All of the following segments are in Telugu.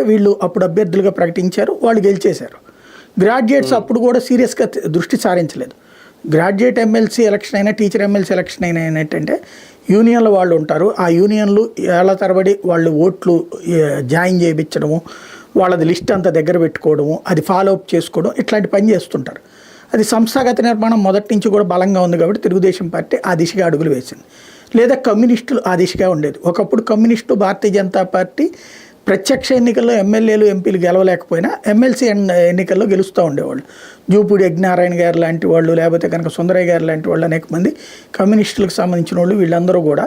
అంటే వీళ్ళు అప్పుడు అభ్యర్థులుగా ప్రకటించారు వాళ్ళు గెలిచేశారు. గ్రాడ్యుయేట్స్ అప్పుడు కూడా సీరియస్గా దృష్టి సారించలేదు. గ్రాడ్యుయేట్ ఎమ్మెల్సీ ఎలక్షన్ అయినా టీచర్ ఎమ్మెల్సీ ఎలక్షన్ అయినా ఏంటంటే యూనియన్ల వాళ్ళు ఉంటారు. ఆ యూనియన్లు ఏళ్ళ తరబడి వాళ్ళు ఓట్లు జాయిన్ చేయించడము వాళ్ళది లిస్ట్ అంతా దగ్గర పెట్టుకోవడము అది ఫాలో అప్ చేసుకోవడం ఇట్లాంటి పని చేస్తుంటారు. అది సంస్థాగత నిర్మాణం మొదటి నుంచి కూడా బలంగా ఉంది కాబట్టి తెలుగుదేశం పార్టీ ఆ దిశగా అడుగులు వేసింది. లేదా కమ్యూనిస్టులు ఆ దిశగా ఉండేది. ఒకప్పుడు కమ్యూనిస్టు భారతీయ జనతా పార్టీ ప్రత్యక్ష ఎన్నికల్లో ఎమ్మెల్యేలు ఎంపీలు గెలవలేకపోయినా ఎమ్మెల్సీ ఎన్నికల్లో గెలుస్తూ ఉండేవాళ్ళు. జూపూడి యజ్ఞనారాయణ గారు లాంటి వాళ్ళు లేకపోతే కనుక సుందరయ్య గారు లాంటి వాళ్ళు అనేక మంది కమ్యూనిస్టులకు సంబంధించిన వాళ్ళు వీళ్ళందరూ కూడా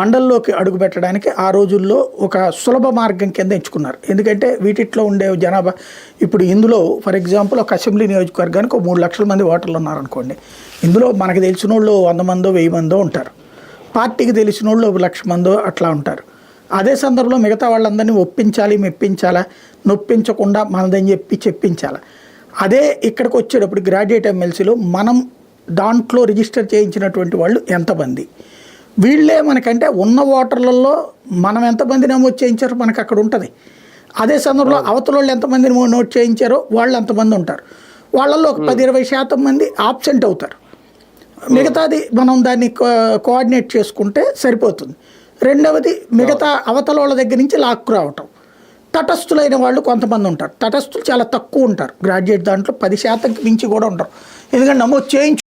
మండల్లోకి అడుగు పెట్టడానికి ఆ రోజుల్లో ఒక సులభ మార్గం కింద ఎంచుకున్నారు. ఎందుకంటే వీటిట్లో ఉండే జనాభా ఇప్పుడు ఇందులో ఫర్ ఎగ్జాంపుల్ ఒక అసెంబ్లీ నియోజకవర్గానికి ఒక మూడు లక్షల మంది ఓటర్లు ఉన్నారనుకోండి. ఇందులో మనకు తెలిసిన వాళ్ళు వంద మందో వెయ్యి మందో ఉంటారు. పార్టీకి తెలిసిన వాళ్ళు ఒక లక్ష మందో అట్లా ఉంటారు. అదే సందర్భంలో మిగతా వాళ్ళందరినీ ఒప్పించాలి మెప్పించాలా? నొప్పించకుండా మనదని చెప్పి చెప్పించాలా? అదే ఇక్కడికి వచ్చేటప్పుడు గ్రాడ్యుయేట్ ఎమ్మెల్సీలో మనం దాంట్లో రిజిస్టర్ చేయించినటువంటి వాళ్ళు ఎంతమంది? వీళ్ళే మనకంటే ఉన్న ఓటర్లలో మనం ఎంతమంది నమోదు చేయించారో మనకు అక్కడ ఉంటుంది. అదే సందర్భంలో అవతల వాళ్ళు ఎంతమందిని నోట్ చేయించారో వాళ్ళు ఎంతమంది ఉంటారు. వాళ్ళల్లో ఒక పది ఇరవై శాతం మంది ఆబ్సెంట్ అవుతారు. మిగతాది మనం దాన్ని కోఆర్డినేట్ చేసుకుంటే సరిపోతుంది. రెండవది మిగతా అవతల వాళ్ళ దగ్గర నుంచి లాక్కు రావటం తటస్థులైన వాళ్ళు కొంతమంది ఉంటారు. తటస్థులు చాలా తక్కువ ఉంటారు. గ్రాడ్యుయేట్ దాంట్లో పది శాతంకి మించి కూడా ఉంటారు. ఎందుకంటే నమోదు చేయించు